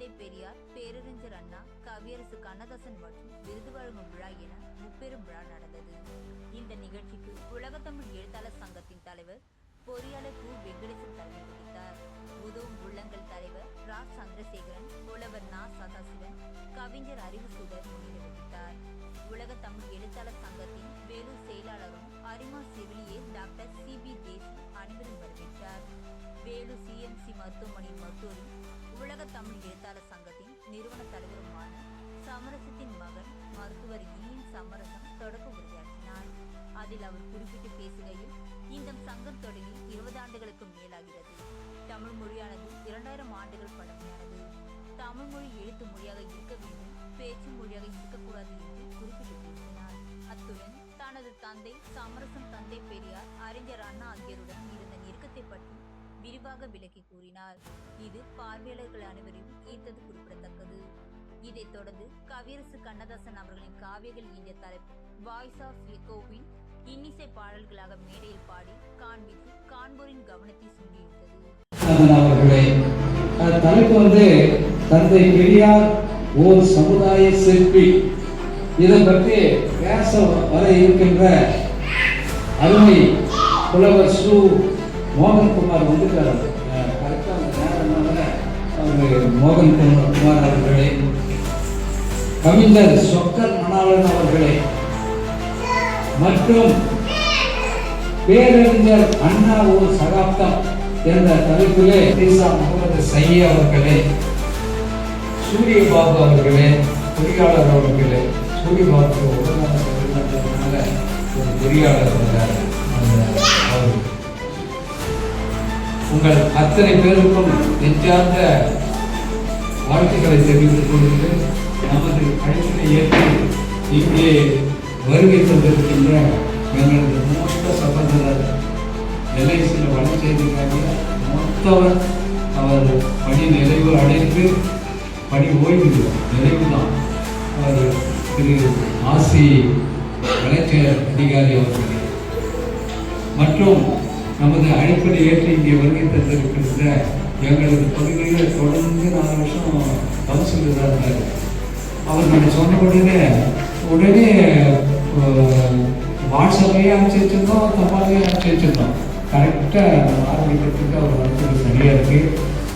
தந்தை பெரியார் பேரறிஞர் அண்ணா கவியரசு கண்ணதாசன் மற்றும் விருது வழங்கும் விழா என முப்பெரும் விழா நடந்தது. இந்த நிகழ்ச்சிக்கு உலகத்தமிழ் எழுத்தாளர் சங்கத்தின் தலைவர் பொறியாளர் கு. வெங்கடேசன் தலைமை வகித்தார். உதவும் உள்ளங்கள் தலைவர் ரா. சந்திரசேகரன் புலவர் நா. சதாசிவன் கவிஞர் அறிவுசுடர் முன்னிலை வகித்தார். உலக தமிழ் எழுத்தாளர் சங்கத்தின் வேலூர் செயலாளரும் அரிமா செவிலியர் டாக்டர் சி. பி. தேசி அனைவரும் வரவேற்றார். வேலூர் சிஎம்சி மருத்துவமனை மருத்துவரும் உலக தமிழ் எழுத்தாளர் சங்கத்தின் நிறுவன தலைவருமான சமரசத்தின் மகன் மருத்துவர் ஈன் சமரசம் தொடக்க உரையாற்றினார். அதில் அவர் குறிப்பிட்டு பேசுகையில் இந்த சங்கம் தொடங்கி இருபது ஆண்டுகளுக்கு மேலாகிறது. தமிழ் மொழியானது இரண்டாயிரம் ஆண்டுகள் பழமையானது. தமிழ் மொழி எழுத்து மொழியாக இருக்க வேண்டும் பேச்சு மொழியாக இருக்கக்கூடாது என்று குறிப்பிட்டு பேசினார். அத்துடன் தனது தந்தை சமரசம் தந்தை பெரியார் அறிஞர் அண்ணா ஆகியோருடன் விரிவாக விளக்கி கூறினார். இது பார்வையாளர்கள் அனைவரையும் ஈர்த்தது குறிப்பிடத்தக்கது. இதைத் தொடர்ந்து கவியரசு கண்ணதாசன் அவர்களின் காவியங்கள் என்ற தலைப்பு வாய்ஸ் ஆஃப் எக்கோவின் இன்னிசை பாடல்களாக மேடையில் பாடி காண்பித்து காண்போரின் கவனத்தை சுண்டியிருந்தது தலைப்பு வந்து தந்தை பெரியார் ஓர் சமுதாய சிற்பி. இதை பற்றி பேச வர இருக்கின்ற அருமை புலவர் சு மோகன்குமார் வந்துட்டார். கரெக்டாக அந்த நேரம்னால அவர் மோகன் குமார் அவர்களே கவிஞர் சொக்கர் மணாளன் அவர்களே மற்றும் பேரறிஞர் அண்ணா ஒரு சகாப்தம் என்ற தலைப்பிலே ஈசா முகமது சைய அவர்களே சூரிய பாபு அவர்களே பொறியாளர் அவர்களே சூரிய பாபு உடனடியாக ஒரு பொறியாளர் வந்தார். அவர் உங்கள் அத்தனை பேருக்கும் நெஞ்சார்ந்த வாழ்த்துக்களை தெரிவித்துக் கொண்டு நமது அழைப்பினை ஏற்று இங்கே வருகை தந்திருக்கின்ற எங்களது மூத்த சகோதரர் எல்ஐசியில் பணி செய்திருக்காங்க. மொத்தவர் அவர் பணி நிறைவு அடைந்து பணி ஓய்வு நிறைவு தான். அவர் திரு. ஆசி வளர்ச்சி அதிகாரி அவர்கள். மற்றும் நமது அழைப்பை ஏற்று இங்கே வருகை தந்திருக்கின்ற எங்களது பகுதியில் தொடர்ந்து நாலு வருஷம் கவுன்சிலராக இருந்தார் அவர் நம்ம சொன்ன உடனே உடனே வாட்ஸ்அப்லேயே அனுப்பிச்சு வச்சுருந்தோம் தபாலையும் அனுப்பிச்சு வச்சுருந்தோம். கரெக்டாக நம்ம ஆரம்பிக்கிறதுக்கு அவர் வந்து சரியாக இருக்குது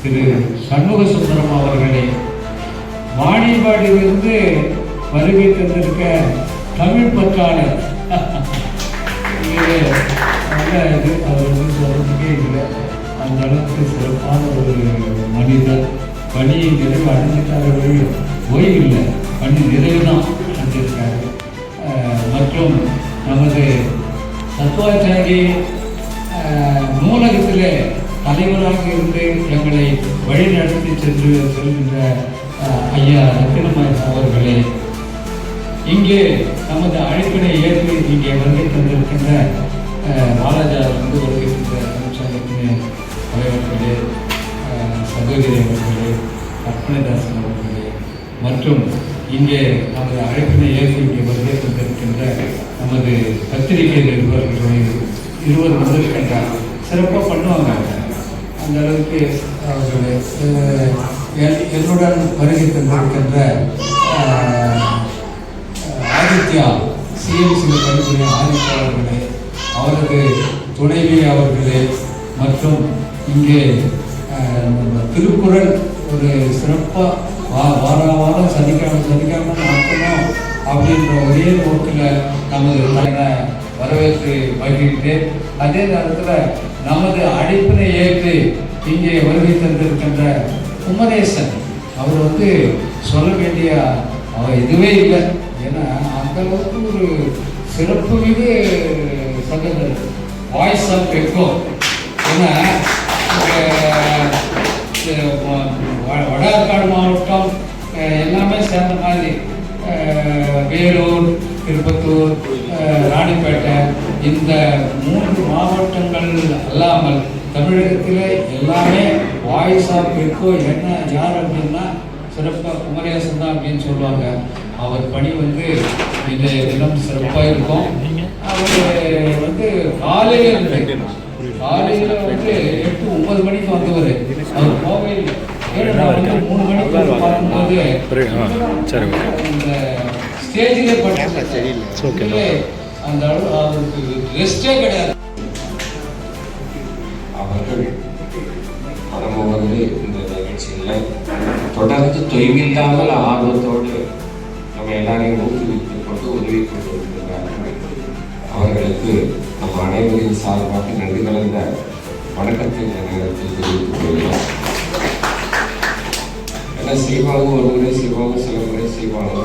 திரு சண்முக சுந்தரம் அவர்களே வாணிபாடியிலிருந்து வருகை தந்திருக்க தமிழ் பற்றாளர். இது அவர் வந்து சொல்கிறதுக்கே இல்லை. அந்த அளவுக்கு சிறப்பான ஒரு மனிதர் பணியை நிறைவு அடைஞ்சிட்டாரு ஓய்வு இல்லை. பணி நிறைவு தான் அடைஞ்சிருக்காரு. மற்றும் நமது தத்துவாச்சாரி நூலகத்தில் தலைவராக இருந்து எங்களை வழிநடத்தி சென்று செல்கின்ற ஐயா ரத்தினமாய் அவர்களே இங்கே நமது அழைப்பினை ஏற்று இங்கே வருகை தந்திருக்கின்ற பாலாஜா வந்து வருகை தந்த தமிழ்ச்சங்கத்தின் தலைவர்களே சகோதரி அவர்களே கற்பனைதாசன் அவர்களே மற்றும் இங்கே நமது அழைப்பினை ஏற்று இங்கே வருகை தந்திருக்கின்ற நமது பத்திரிகை நிருபர்களே இருவர் வந்திருக்கின்றார் சிறப்பாக பண்ணுவாங்க. அந்த அளவுக்கு அவர்கள் என்னுடன் வருகை தந்திருக்கின்ற ஆதித்யா சிஎம்சியில் பணிபுரியும் ஆதித்யா அவர்களே அவரது துணைவி அவர்களே மற்றும் இங்கே திருக்குறள் ஒரு சிறப்பாக வா வார வாரம் சனிக்கிழமை சனிக்கிழமை நடத்தணும் அப்படின்ற ஒரே நோக்கில் நமது தலைவனை வரவேற்று மகிழ்கிறேன். அதே நேரத்தில் நமது அழைப்பினை ஏற்று இங்கே வருகை தந்திருக்கின்ற குமரேசன் அவர் வந்து சொல்ல வேண்டிய அவர் இதுவே இல்லை. ஏன்னா அந்த அளவுக்கு ஒரு சிறப்பு மிகு சொல்றது வாய்ஸ் ஆஃப் எக்கோ ஏன்னா அஹ், வ- மாவட்டம் எல்லாமே சேர்ந்த மாதிரி வேலூர் திருப்பத்தூர் ராணிப்பேட்டை இந்த மூன்று மாவட்டங்கள் அல்லாமல் தமிழகத்தில் எல்லாமே வாய்ஸ் ஆஃப் எக்கோ என்ன யார் அப்படின்னா சிறப்பாக குமரேசன் தான் அப்படின்னு சொல்லுவாங்க. அவர் பணி வந்து இந்த தினம் சிறப்பாக இருக்கும். அவர் வந்து காலையில இருந்து காலையில வந்து எட்டு ஒன்பது மணிக்கு வந்தவர். அவர் கோவையில் ஏன்னா வந்து மூணு மணிக்கு வந்து பார்க்கும்போது சரி இந்த ஸ்டேஜிலே பட்டு ஓகே அந்த அளவு அவருக்கு ரெஸ்டே கிடையாது. அவர்கள் நம்ம வந்து இந்த நிகழ்ச்சியில் தொடர்ந்து தொய்வில்லாமல் ஆர்வத்தோடு நம்ம எல்லாரையும் ஊக்குவித்துக் கொண்டு உதவி கொண்டு அவர்களுக்கு நம்ம அனைவரின் சார்பாக நன்றி கலந்த வணக்கத்தை இந்த நேரத்தில் தெரிவித்துக் கொள்கிறோம் ஏன்னா செய்வாங்க? ஒரு முறை செய்வாங்க சில முறை செய்வாங்க.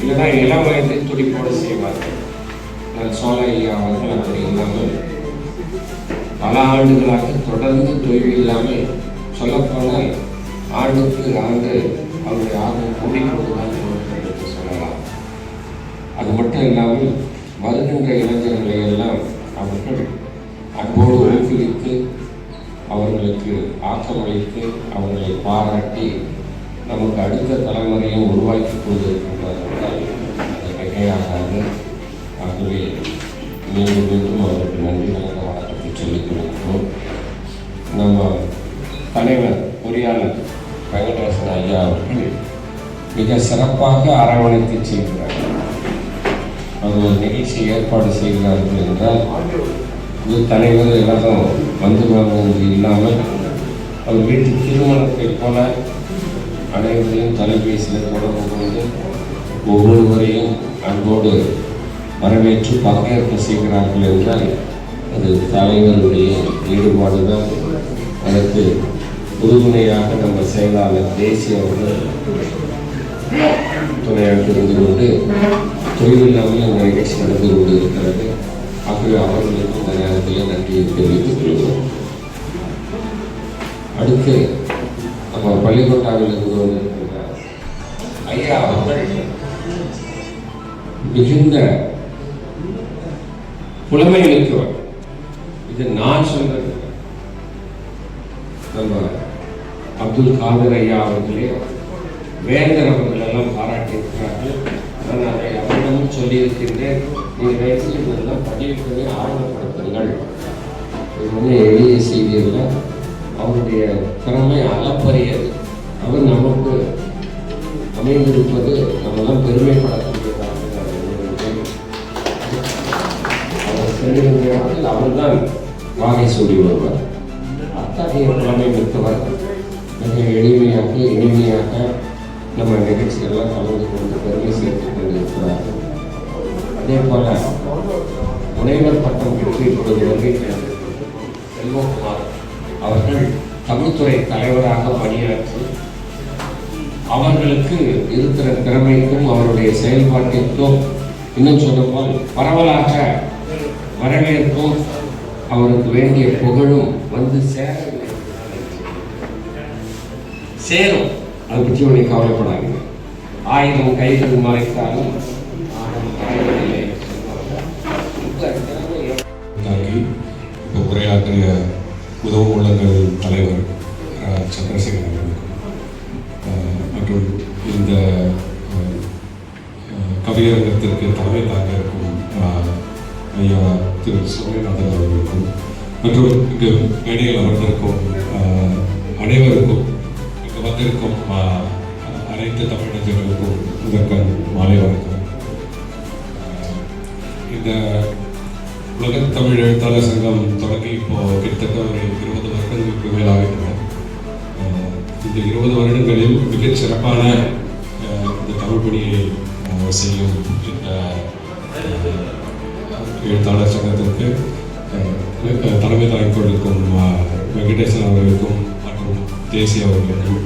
இல்லைன்னா இளம் வயதை துடிப்போடு செய்வார்கள். ஆனால் சோழ ஐயா அவர்கள் அப்படி இல்லாமல் பல ஆண்டுகளாக தொடர்ந்து தொய்வு இல்லாமல் சொல்லப்போனால் ஆண்டுக்கு ஆண்டு அவருடைய ஆர்வம் கூடிக்கொண்டுதான் என்று சொல்லலாம். அது மட்டும் இல்லாமல் வருகின்ற இளைஞர்களை எல்லாம் அவர்கள் அன்போடு ஊக்குவித்து அவர்களுக்கு ஆக்கமளித்து அவர்களை பாராட்டி நமக்கு அடுத்த தலைமுறையும் உருவாக்கி கொண்டிருக்கின்றார்கள் அது மிகையாகாது ஆகவே மீண்டும் மீண்டும் அவருக்கு நன்றி கலந்த வணக்கத்தை சொல்லிக் கொடுக்கிறோம் நம்ம தலைவர் பொறியாளர் வெங்கடேசன் ஐயா அவர்கள் மிக சிறப்பாக அரவணைத்து செய்கிறார் அது ஒரு நிகழ்ச்சி ஏற்பாடு செய்கிறார்கள் என்றால் இது தலைவர் எல்லாரும் வந்து வாங்குவது இல்லாமல் அவர் வீட்டு திருமணத்தை போல அனைவரையும் தொலைபேசியில் தொடர்பு கொண்டு ஒவ்வொருவரையும் அன்போடு வரவேற்று பங்கேற்பு செய்கிறார்கள் என்றால் அது தலைவருடைய ஈடுபாடு தான் அதற்கு உறுதுணையாக நம்ம செயலாளர் தேசிய அவர்கள் துணையாக இருந்து கொண்டு தொழிலில்லாமல் அந்த நிகழ்ச்சி நடந்து கொண்டு இருக்கிறது ஆகவே அவர்களுக்கு இந்த நேரத்தில் நன்றியை தெரிவித்துக் கொள்கிறோம். அடுத்து நம்ம பள்ளிக்கோட்டாவில் இருந்து ஐயா அவர்கள் மிகுந்த புலமை மிக்கவர் இது நான் சொல்றது. நம்ம அப்துல் காதர் ஐயா அவர்களே வேந்தர் அவர்கள் எல்லாம் பாராட்டியிருக்கிறார்கள். நான் அதை அவரிடமும் சொல்லியிருக்கின்றேன். நீங்கள் வயசில் இதெல்லாம் பதிவுகளை ஆர்வப்படுத்துங்கள் இது வந்து எளிய செய்தி இல்லை அவருடைய திறமை அளப்பரியது அவர் நமக்கு அமைந்திருப்பது நம்மெல்லாம் பெருமைப்படக்கூடியதாக அவர் செல்லுகின்ற இடத்தில் அவர்தான் வாகை சூடி வருவார் அத்தகைய புலமை மிக்கவர். மிக எளிமையாக இனிமையாக நம்ம நிகழ்ச்சிகள்லாம் கலந்து கொண்டு பெருமை சேர்த்து கொண்டிருக்கிறார் அதே போல முனைவர் பட்டம் பெற்று இப்போது வருகை செல்வகுமார் அவர்கள் தமிழ்துறை தலைவராக பணியாற்றி அவர்களுக்கு இருக்கிற திறமைக்கும் அவருடைய செயல்பாட்டிற்கும் இன்னும் சொல்லும்போது பரவலாக வரவேற்பும் அவருக்கு வேண்டிய புகழும் வந்து சேரவில்லை சேரும். அதை பற்றி உன்னை கவலைப்படாதீங்க. ஆயிரம் கைகள் மறைத்தாலும் இப்போ உரையாற்றிய உதவும் உள்ளங்கள் தலைவர் சந்திரசேகர் அவர்களுக்கும் மற்றும் இந்த கவியரங்கத்திற்கு தலைமை தாங்க இருக்கும் ஐயா திரு சோமநாதன் அவர்களுக்கும் மற்றும் இங்கு மேடையில் அமர்ந்திருக்கும் அனைவருக்கும் இங்கு வந்திருக்கும் அனைத்து தமிழர்களுக்கும் முதற்கண் மாலை வணக்கம். இந்த உலக தமிழ் எழுத்தாளர் சங்கம் தொடங்கி இப்போ கிட்டத்தட்ட ஒரு இருபது வருடங்களுக்கு மேலாகின்றன இந்த இருபது வருடங்களில் மிகச் சிறப்பான இந்த தமிழ் பணியை செய்யும் எழுத்தாளர் சங்கத்திற்கு தலைமை தாங்கிக் வெங்கடேசன் அவர்களுக்கும் மற்றும் தேசிய அவர்களுக்கும்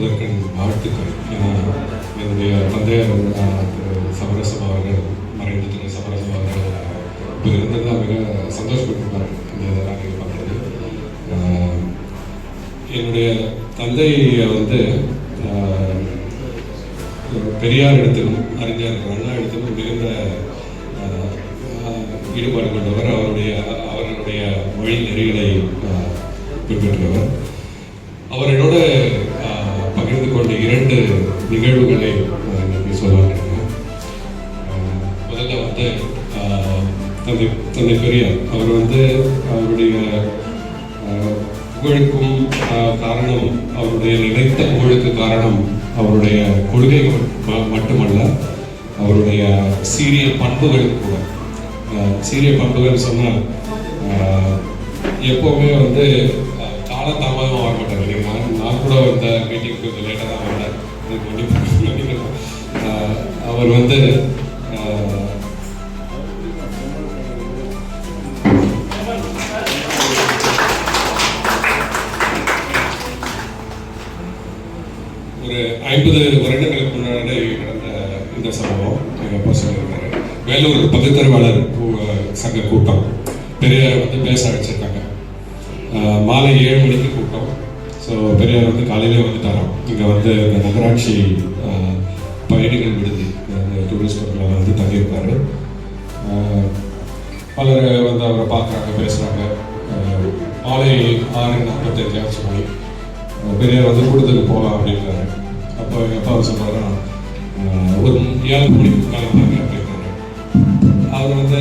அஹ், வாழ்த்துக்கள். ஏன்னா என்னுடைய தந்தையார் அஹ், திரு சமரசம் அவர்கள் மறைந்த திரு சமரசம் அவர்கள் இப்போ மிக சந்தோஷப்பட்டிருப்பார் இந்த இதெல்லாம் பண்ணுறது என்னுடைய தந்தை வந்து பெரியார் இடத்திலும் அறிஞர் அண்ணா இடத்திலும் மிகுந்த ஈடுபாடு கொண்டவர். அவருடைய அவர்களுடைய மொழி நெறிகளை பின்பற்றவர் அவர் என்னோட நிகழ்வுகளை எப்படி சொல்லுவாங்க சொல்ல வந்து தந்தை தந்தை பெரியார் அவர் வந்து அவருடைய புகழுக்கும் காரணம் அவருடைய நிலைத்த புகழுக்கு காரணம் அவருடைய கொள்கை மட்டுமல்ல அவருடைய சீரிய பண்புகள் கூட. சீரிய பண்புகள் சொன்னால் எப்போவுமே வந்து ஆஹ், காலதாமதமாக வர மாட்டார் நான் நான் கூட இந்த மீட்டிங் கொஞ்சம் லேட்டாக அவர் வந்து ஒரு ஐம்பது வருடங்களுக்கு முன்னாடி நடந்த இந்த சம்பவம் எங்கள் அப்பா சொல்லியிருக்காரு. வேலூர் பகுத்தறிவாளர் கூ- சங்க கூட்டம். பெரிய வந்து பேச அழைச்சிருக்காங்க மாலை ஏழு மணிக்கு கூட்டம். ஸோ பெரியார் வந்து காலையிலே வந்துட்டாராம் இங்கே வந்து இந்த நகராட்சி பயணிகள் விடுதி டூரிஸ்ட் ஹோட்டலில் வந்து தங்கியிருக்காரு பலர் வந்து அவரை பார்க்குறாங்க பேசுகிறாங்க மாலை ஆறு நாற்பத்தஞ்சு ஆச்சு மணி. பெரியார் வந்து கூட்டத்துக்கு போகலாம் அப்படின்றாரு. அப்போ எங்கள் அப்பா சொல்கிறாரா ஒரு ஏழு மணிக்கு கிளம்புறாங்க அப்படின்றாரு. அவர் வந்து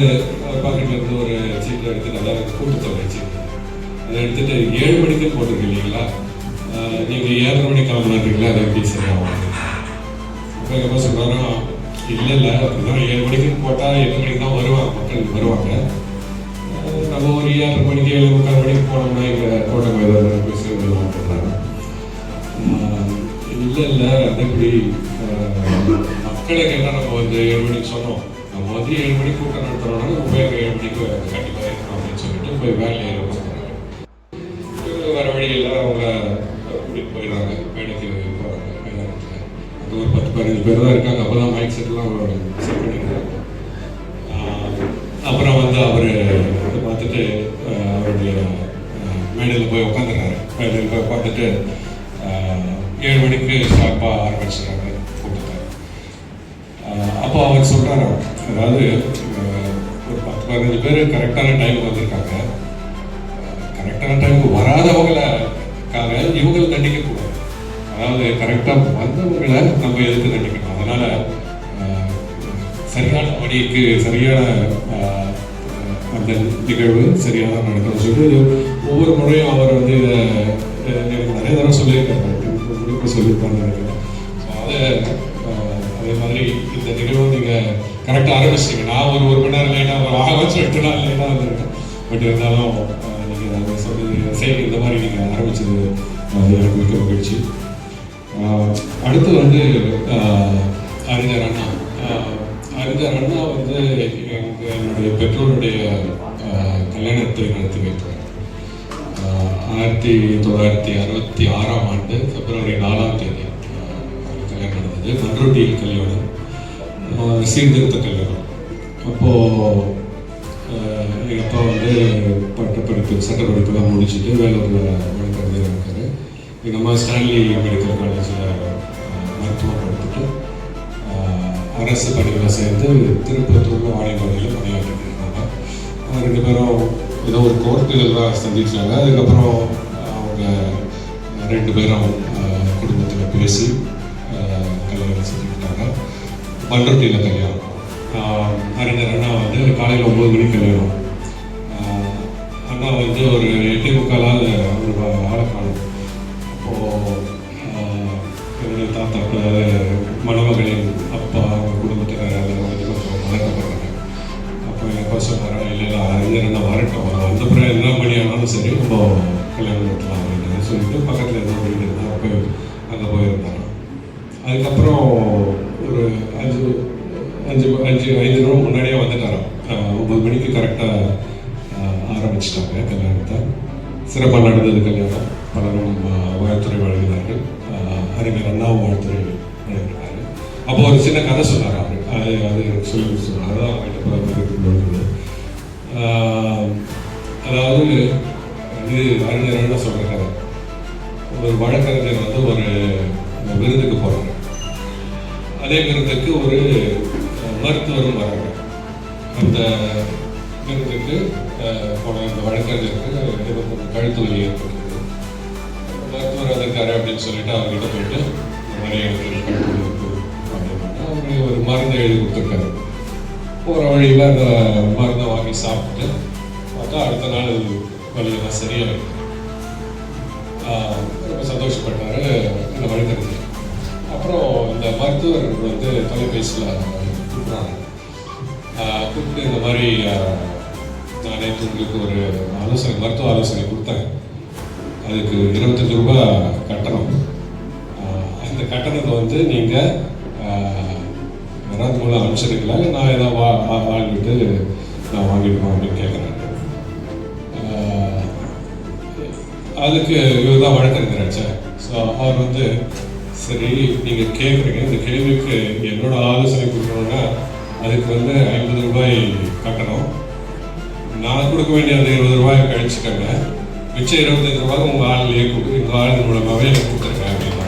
அவர் இருந்து ஒரு சீட்டில் எடுத்து நல்லா கூட்டத்தை வச்சு அதை எடுத்துகிட்டு ஏழு மணிக்கு போட்டிருக்கு இல்லைங்களா? நீங்கள் நீங்க ஏழரை மணிக்கு கிளம்புறீங்களா அது எப்படி சரியாகும் அப்போ எங்கள் அப்பா சொல்கிறாரா இல்லை இல்லை அப்படிதான் ஏழு மணிக்கு போட்டால் எட்டு மணிக்கு தான் வருவாங்க மக்கள் வருவாங்க. நம்ம ஒரு ஏழரை மணிக்கு ஏழு முக்கால் மணிக்கு போனோம்னா இங்கே கோட்டை மைதானம் போய் சேர்ந்துடலாம் அப்படின்னாங்க இல்லை இல்லை அது எப்படி மக்களை கேட்டால் நம்ம வந்து ஏழு மணிக்கு சொன்னோம். நம்ம வந்து ஏழு மணிக்கு கூட்டம் நடத்துறோம்னா நம்ம போய் ஏழு மணிக்கு கண்டிப்பாக இருக்கணும் அப்படின்னு சொல்லிட்டு போய் வேலையை சொல்கிறாங்க சொன்னாங்க வர வழியில் அவங்க கூட்டிகிட்டு போயிடுறாங்க வேலைக்கு போகிறாங்க மைதானத்தில் அங்கே ஒரு பத்து பதினஞ்சு பேர் தான் இருக்காங்க அப்போ தான் மைக் செட்லாம் செட் பண்ணியிருக்காங்க ஆஹ் அப்புறம் வந்து அவர் பார்த்துட்டு அவருடைய மேடையில் போய் உட்காந்துறாரு மேடையில் போய் உட்காந்துட்டு ஆஹ் ஏழு மணிக்கு ஷார்ப்பாக ஆரம்பிச்சிடுறாங்க கூட்டத்தை அப்போ அவர் சொல்கிறாரு அதாவது ஒரு பத்து பதினஞ்சு பேர் கரெக்டான டைமுக்கு வந்திருக்காங்க கரெக்டான டைமுக்கு வராதவங்களுக்காக இவங்களை தண்டிக்கக்கூடாது. அதாவது கரெக்டாக வந்தவங்களை நம்ம எதிர்த்து தண்டிக்கணும்? அதனால் சரியான வழிக்கு சரியான அந்த நிகழ்வு சரியாக தான் நடக்கணும்னு சொல்லிட்டு ஒவ்வொரு முறையும் அவர் வந்து இதை எனக்கு நிறைய தடவை சொல்லியிருக்காரு. முடிப்பு நினைக்கிறேன். ஸோ அதை அதே மாதிரி இந்த நிகழ்வு நீங்கள் கரெக்டாக ஆரம்பிச்சிங்க நான் ஒரு ஒரு மணி நேரம் லேட்டாக ஒரு ஆகச்சு எட்டு நாள் லேட்டாக வந்திருக்கேன் பட் இருந்தாலும் நீங்கள் அதை சொல்லி இந்த மாதிரி நீங்கள் ஆரம்பிச்சது ஆஹ், எனக்கு மிக்க மகிழ்ச்சி. அடுத்து வந்து அறிஞர் அண்ணா. அறிஞர் அண்ணா வந்து எங்க என்னுடைய பெற்றோருடைய கல்யாணத்தை நடத்தி வைத்தார். ஆயிரத்தி தொள்ளாயிரத்தி அறுபத்தி ஆறாம் ஆண்டு பிப்ரவரி நாலாம் தேதி கல்யாணம் நடந்தது. பண்ருட்டியில் கல்யாணம். சீர்திருத்த கல்யாணம். அப்போது எங்கள் அப்பா வந்து பட்டப்படிப்பு சட்டப்படிப்புலாம் சட்ட படிப்புலாம் முடிச்சுட்டு வேலூரில் வழக்கறிஞர் இருக்கார். எங்கள் அம்மா ஸ்டான்லி மெடிக்கல் காலேஜில் மருத்துவம் படித்துட்டு அரசு பணியில் சேர்ந்து திருப்பத்தூர் வாணிபாடியில் பணியாற்றிட்டு இருந்தாங்க அவங்க ரெண்டு பேரும் ஏதோ ஒரு கோர்ட்டுகள் தான் சந்திச்சாங்க. அதுக்கப்புறம் அவங்க ரெண்டு பேரும் குடும்பத்தில் பேசி கல்யாணம் செஞ்சுக்கிட்டாங்க. பண்ருட்டியில் கல்யாணம். அறிஞர் அண்ணா வந்து காலையில் ஒம்பது மணிக்கு கல்யாணம். அண்ணா வந்து ஒரு எட்டு முக்காலால் ஒரு ஆளை காணும். அப்போது தாத்தா மணமகளின் அப்பா அவங்க குடும்பத்தினர் எல்லாரும் வந்து கொஞ்சம் மறக்கப்படுறாங்க அப்போ என் அப்பா சொன்னாரா இல்லை அறிஞர் அண்ணா வரட்டும். அந்த பிறகு என்ன மணி ஆனாலும் சரி நம்ம கல்யாணம் பண்ணலாம் அப்படின்னு சொல்லிட்டு பக்கத்தில் என்ன வீடு இருந்தால் போய் அங்கே போயிருந்தாங்க அதுக்கப்புறம் ஒரு அஞ்சு அஞ்சு அஞ்சு ஐந்து நிமிடம் முன்னாடியே வந்துட்டாராம். ஆஹ் ஒன்பது மணிக்கு கரெக்டாக ஆரம்பிச்சிட்டாங்க கல்யாணத்தை. சிறப்பாக நடந்தது கல்யாணம். பலரும் வாழ்த்துறை வழங்கினார்கள். அறிஞர் அண்ணாவும் வாழ்த்துறை வழங்கினார் அப்போ ஒரு சின்ன கதை சொன்னார் அவர். அது எனக்கு சொல்லி சொன்னார். அதான் அவர்கிட்ட பகிர்ந்து ஆஹ் அதாவது இது அறிஞர் அண்ணா சொல்கிற கதை. ஒரு வழக்கறிஞர் வந்து ஒரு விருதுக்கு போகிறாங்க அதே விருதுக்கு ஒரு மருத்துவரும் வராங்க அந்த விருதுக்கு இந்த வழக்கறிஞருக்கு ஏதோ கழுத்து வலி ஏற்பட்டிருக்கு. மருத்துவர் வந்திருக்காரு அப்படின்னு சொல்லிட்டு அவர்கிட்ட போயிட்டு இந்த கழுத்து ஒரு மருந்து எழுதி கொடுத்துருக்காரு. போகிற வழியில் அந்த மருந்தை வாங்கி சாப்பிட்டு பார்த்தா அடுத்த நாள் வழியெல்லாம் சரியாக ரொம்ப சந்தோஷப்பட்டாரு இந்த வழக்கறிஞர். அப்புறம் இந்த மருத்துவர் வந்து தொலைபேசியில் கூப்பிட்டாங்க கூப்பிட்டு இந்த மாதிரி நான் நேற்று உங்களுக்கு ஒரு ஆலோசனை மருத்துவ ஆலோசனை கொடுத்தேன். அதுக்கு இருபத்தஞ்சு ரூபாய் கட்டணம். அந்த கட்டணத்தை வந்து நீங்கள் வராது மூலம் அனுப்பிச்சிருக்கீங்களா? இல்லை நான் ஏதாவது வா வா- வாங்கிட்டு நான் வாங்கிடுவோம் அப்படின்னு கேட்குறேன் அதுக்கு இவர் தான் வழக்கறிஞராச்சே ஸோ அவர் வந்து சரி நீங்கள் கேட்குறீங்க இந்த கேள்விக்கு என்னோட ஆலோசனை கொடுக்கணும்னா அதுக்கு வந்து ஐம்பது ரூபாய் கட்டணும். நான் கொடுக்க வேண்டிய அந்த இருபது ரூபாய் கழிச்சுக்கங்க. மிச்சம் இருபத்தஞ்சு ரூபாய் உங்கள் ஆளுலேயே கொடுத்து இந்த ஆள் மூலமாகவே எனக்கு கொடுத்துருக்கேன் அப்படின்னா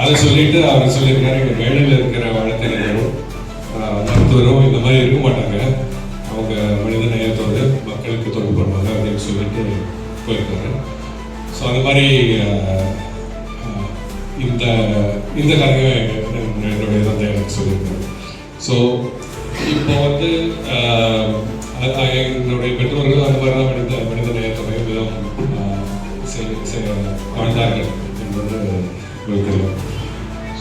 அதை சொல்லிட்டு அவர் சொல்லியிருக்காரு எங்கள் மேடையில் இருக்கிற வழக்கறிஞரும் மருத்துவரும் இந்த மாதிரி இருக்க மாட்டாங்க. அவங்க மனித நேயத்தோடு மக்களுக்கு தொண்டு பண்ணுவாங்க அப்படின்னு சொல்லிட்டு போயிருக்காரு. ஸோ அந்த மாதிரி இந்த இந்த கதையை என்னுடைய தந்தை எனக்கு சொல்லியிருக்காரு. ஸோ இப்போ வந்து என்னுடைய பெற்றோர்கள் அந்த மாதிரி தான் மனித மனித நேயத்தோடைய விதம் வாழ்ந்தார்கள் என்பது உங்களுக்கு தெரியும்.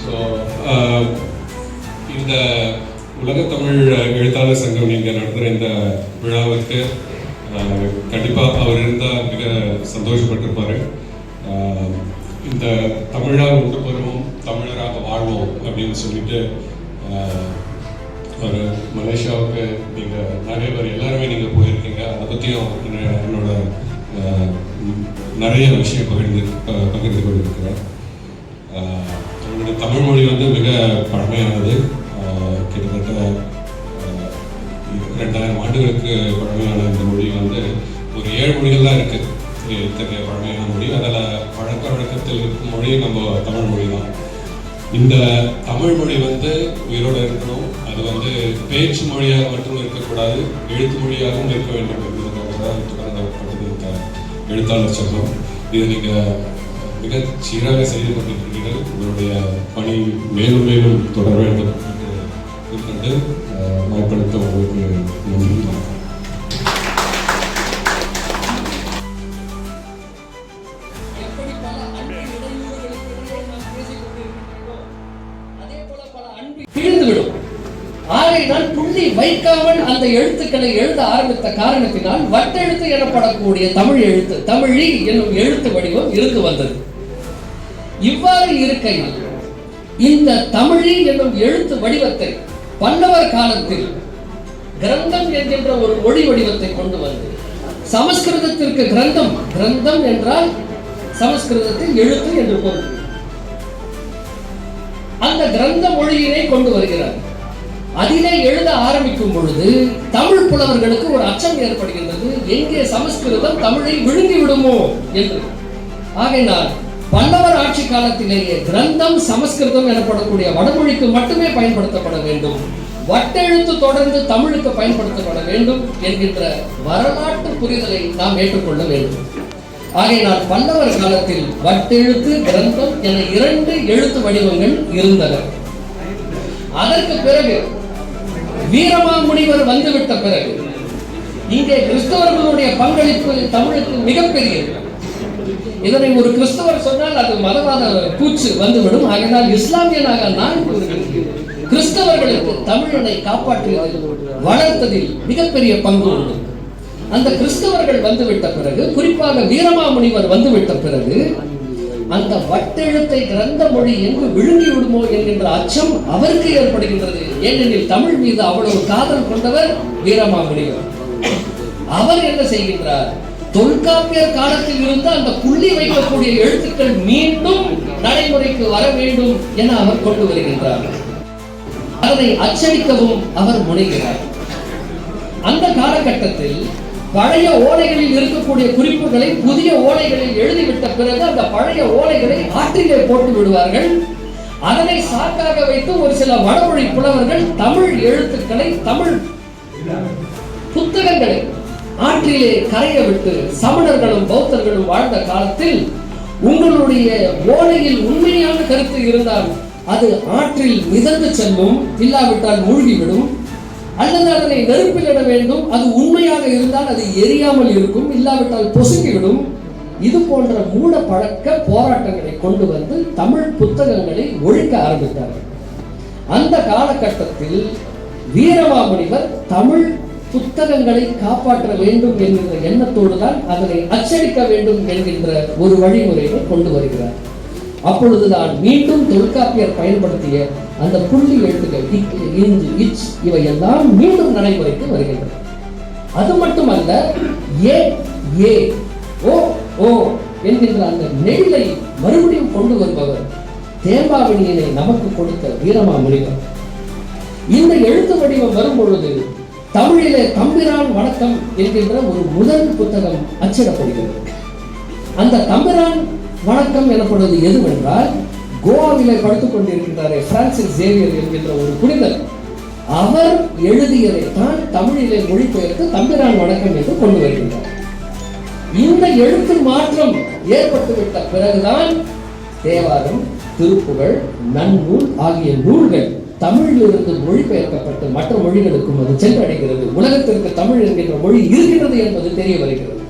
ஸோ இந்த உலகத்தமிழ் எழுத்தாளர் சங்கம் நீங்கள் நடத்துகிற இந்த விழாவுக்கு கண்டிப்பாக அவர் இருந்தால் மிக சந்தோஷப்பட்டிருப்பார். இந்த தமிழாக உண்டு பெறுவோம் தமிழராக வாழ்வோம் அப்படின்னு சொல்லிட்டு ஒரு மலேசியாவுக்கு நீங்கள் நிறைய பேர் எல்லாருமே நீங்கள் போயிருக்கீங்க. அதை பற்றியும் என்னோட நிறைய விஷயம் பகிர்ந்து பகிர்ந்து கொண்டிருக்கிறேன். ஆஹ் தமிழ் மொழி வந்து மிக பழமையானது. கிட்டத்தட்ட ரெண்டாயிரம் ஆண்டுகளுக்கு பழமையான இந்த மொழி வந்து ஒரு ஏழு மொழிகள் தான் இருக்குது இத்தகைய பழமையான மொழி அதில் வழக்க வழக்கத்தில் இருக்கும் மொழி நம்ம தமிழ் மொழி தான் இந்த தமிழ் மொழி வந்து உயிரோடு இருக்கணும். அது வந்து பேச்சு மொழியாக மட்டும் இருக்கக்கூடாது எழுத்து மொழியாகவும் இருக்க வேண்டும் என்பதற்காக தான் தொடங்கப்பட்டது இந்த எழுத்தாளர் சங்கம். இது நீங்கள் மிக சீராக செய்து கொண்டிருக்கிறீர்கள். உங்களுடைய பணி மேலும் மேலும் தொடர வேண்டும் என்று கொண்டு வாய்ப்படுத்த உங்களுக்கு நன்றி. புள்ளி அந்த எழுத்துக்களை எழுத ஆரம்பித்த காரணத்தினால் வட்டெழுத்து எனப்படக்கூடிய தமிழ் எழுத்து தமிழி என்னும் எழுத்து வடிவம் இருந்து வந்தது. இவ்வாறு இருக்கையில் இந்த தமிழி என்னும் எழுத்து வடிவத்தை பல்லவர் காலத்தில் கிரந்தம் என்கின்ற ஒரு மொழி வடிவத்தை கொண்டு வந்து சமஸ்கிருதத்திற்கு கிரந்தம் கிரந்தம் என்றால் சமஸ்கிருதத்தில் எழுத்து என்று பொருள். அந்த கிரந்த மொழியினை கொண்டு வருகிறார். அதிலே எழுத ஆரம்பிக்கும் பொழுது தமிழ் புலவர்களுக்கு ஒரு அச்சம் ஏற்படுகின்றது. எங்கே சமஸ்கிருதம் தமிழை விழுங்கி விடுமோ என்று. ஆகையினால் பல்லவர் ஆட்சி காலத்திலேயே கிரந்தம் சமஸ்கிருதம் எனப்படக்கூடிய வடமொழிக்கு மட்டுமே பயன்படுத்தப்பட வேண்டும். வட்டெழுத்து தொடர்ந்து தமிழுக்கு பயன்படுத்தப்பட வேண்டும் என்கின்ற வரலாற்று புரிதலை நாம் ஏற்றுக்கொள்ள வேண்டும். ஆகையினால் பல்லவர் காலத்தில் வட்டெழுத்து கிரந்தம் என இரண்டு எழுத்து வடிவங்கள் இருந்தன. அதற்கு பிறகு வீரமாமுனிவர் வந்துவிட்ட பிறகு இங்கே கிறிஸ்தவர்களுடைய பங்களிப்பு தமிழுக்கு மிகப்பெரியது. இதனை ஒரு கிறிஸ்தவர் சொன்னால் அது மதவாத பூச்சு வந்துவிடும். ஆகினால் இஸ்லாமியனாக நான் கிறிஸ்தவர்களுக்கு தமிழனை காப்பாற்றியதில் வளர்த்ததில் மிகப்பெரிய பங்கு உண்டு. அந்த கிறிஸ்தவர்கள் வந்துவிட்ட பிறகு குறிப்பாக வீரமாமுனிவர் வந்துவிட்ட பிறகு அந்த வட்டெழுத்தை கிரந்த மொழி எங்கு விழுங்கி விடுமோ என்கின்ற அச்சம் அவருக்கு ஏற்படுகின்றது. ஏனெனில் தமிழ் மீது அவ்வளவு காதல் கொண்டவர் வீரமாமுனிவர் அவர் என்ன செய்கின்றார்? தொல்காப்பியர் காலத்தில் இருந்து அந்த புள்ளி வைக்கக்கூடிய எழுத்துக்கள் மீண்டும் நடைமுறைக்கு வர வேண்டும் என அவர் கொண்டு வருகின்றார். அதனை அச்சடிக்கவும் அவர் முனைகிறார். அந்த காலகட்டத்தில் பழைய ஓலைகளில் இருக்கக்கூடிய குறிப்புகளை புதிய ஓலைகளில் எழுதிவிட்ட பிறகு அந்த பழைய ஓலைகளை ஆற்றிலே போட்டு விடுவார்கள். அதனை சாக்காக வைத்து ஒரு சில வடமொழி புலவர்கள் தமிழ் எழுத்துக்களை தமிழ் புத்தகங்களை ஆற்றிலே கரைய விட்டு சமணர்களும் பௌத்தர்களும் வாழ்ந்த காலத்தில் உங்களுடைய ஓலையில் உண்மையான கருத்து இருந்தால் அது ஆற்றில் மிதந்து செல்லும் இல்லாவிட்டால் மூழ்கிவிடும். அல்லது அதனை நெருப்பிலிட வேண்டும். அது உண்மையாக இருந்தால் அது எரியாமல் இருக்கும். இல்லாவிட்டால் பொசுங்கிவிடும் இது போன்ற மூட பழக்க போராட்டங்களை கொண்டு வந்து தமிழ் புத்தகங்களை ஒழிக்க ஆரம்பித்தார்கள். அந்த காலகட்டத்தில் வீரமாமுனிவர் தமிழ் புத்தகங்களை காப்பாற்ற வேண்டும் என்கின்ற எண்ணத்தோடு தான் அதனை அச்சடிக்க வேண்டும் என்கின்ற ஒரு வழிமுறையை கொண்டு வருகிறார். அப்பொழுதுதான் மீண்டும் தொல்காப்பியர் பயன்படுத்திய அந்த புள்ளி எழுத்துக்கள் இக், இஞ்சு இச் இவையெல்லாம் மீண்டும் நடைமுறைக்கு வருகின்றன. அது மட்டுமல்ல ஏ ஏ ஓ ஓ என்கின்ற அந்த நெல்லை மறுபடியும் கொண்டு வருபவர் தேம்பாவணியினை நமக்கு கொடுத்த வீரமா முனிவர். இந்த எழுத்து வடிவம் வரும் பொழுது தமிழிலே தம்பிரான் வணக்கம் என்கின்ற ஒரு முதல் புத்தகம் அச்சிடப்படுகிறது. அந்த தம்பிரான் வணக்கம் எனப்படுவது எதுவென்றால் கோவாவிலே படுத்துக் கொண்டிருக்கின்றாரே பிரான்சிஸ் ஜேவியர் என்கின்ற ஒரு புனிதர். அவர் எழுதியதை தான் தமிழிலே மொழிபெயர்த்து தம்பிரான் வணக்கம் என்று கொண்டு வருகின்றார். இந்த எழுத்து மாற்றம் ஏற்பட்டுவிட்ட பிறகுதான் தேவாரம் திருப்புகழ் நன்னூல் ஆகிய நூல்கள் தமிழிலிருந்து மொழிபெயர்க்கப்பட்டு மற்ற மொழிகளுக்கும் அது சென்றடைகிறது. உலகத்திற்கு தமிழ் என்கின்ற மொழி இருக்கிறது என்பது தெரிய வருகிறது.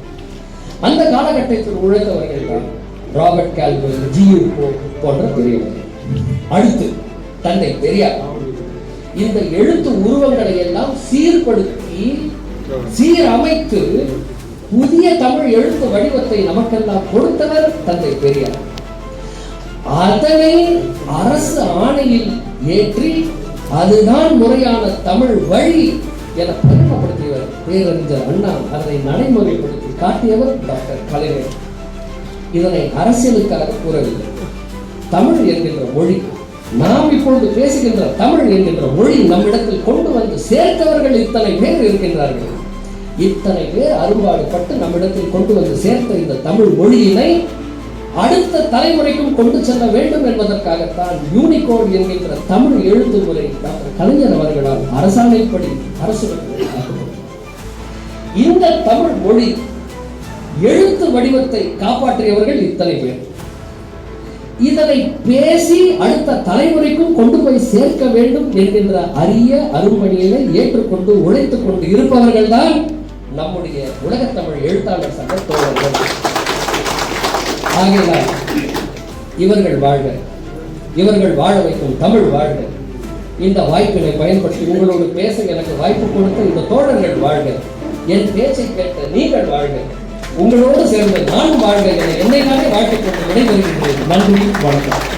அந்த காலகட்டத்தில் உழைத்தவர்கள் தான் ராபர்ட் கால்வெல் ஜியு போன்ற பெரியவர். அடுத்து தந்தை பெரியார். இந்த எழுத்து உருவங்களை எல்லாம் சீர்படுத்தி சீரமைத்து புதிய தமிழ் எழுத்து வடிவத்தை நமக்கெல்லாம் கொடுத்தவர் தந்தை பெரியார். அதனை அரசு ஆணையில் ஏற்றி அதுதான் முறையான தமிழ் வழி என பெருமைப்படுத்தியவர் பேரறிஞர் அண்ணா. அதனை நடைமுறைப்படுத்தி காட்டியவர் டாக்டர் கலைஞர். இதனை அரசியலுக்காக கூறவில்லை. தமிழ் என்கின்ற மொழி நாம் இப்பொழுது பேசுகின்ற தமிழ் என்கின்ற மொழி நம்மிடத்தில் கொண்டு வந்து சேர்த்தவர்கள் இத்தனை பேர் இருக்கின்றார்கள். இத்தனை பேர் அரும்பாடுபட்டு நம்மிடத்தில் கொண்டு வந்து சேர்த்த இந்த தமிழ் மொழியினை அடுத்த தலைமுறைக்கும் கொண்டு செல்ல வேண்டும் என்பதற்காகத்தான் யூனிகோட் என்கின்ற தமிழ் எழுத்து முறை டாக்டர் கலைஞர் அவர்களால் அரசாணைப்படி அரசு இந்த தமிழ் மொழி எழுத்து வடிவத்தை காப்பாற்றியவர்கள் இத்தனை பேர் இதனை பேசி அடுத்த தலைமுறைக்கும் கொண்டு போய் சேர்க்க வேண்டும் என்கின்ற அரிய அரும்பணியினை ஏற்றுக்கொண்டு உழைத்துக் கொண்டு இருப்பவர்கள் தான் நம்முடைய உலகத்தமிழ் எழுத்தாளர் சங்க தோழர்கள். ஆகையால் இவர்கள் வாழ்க. இவர்கள் வாழ வைக்கும் தமிழ் வாழ்க. இந்த வாய்ப்பினை பயன்படுத்தி உங்களோடு பேச எனக்கு வாய்ப்பு கொடுத்த இந்த தோழர்கள் வாழ்க. என் பேச்சை கேட்ட நீங்கள் வாழ்க. உங்களோடு சேர்ந்து நான் வாழ்கிறேன் என்னை நானே வாழ்க்கைக் கொண்டு விடைபெறுகின்றேன். நன்றி வணக்கம்.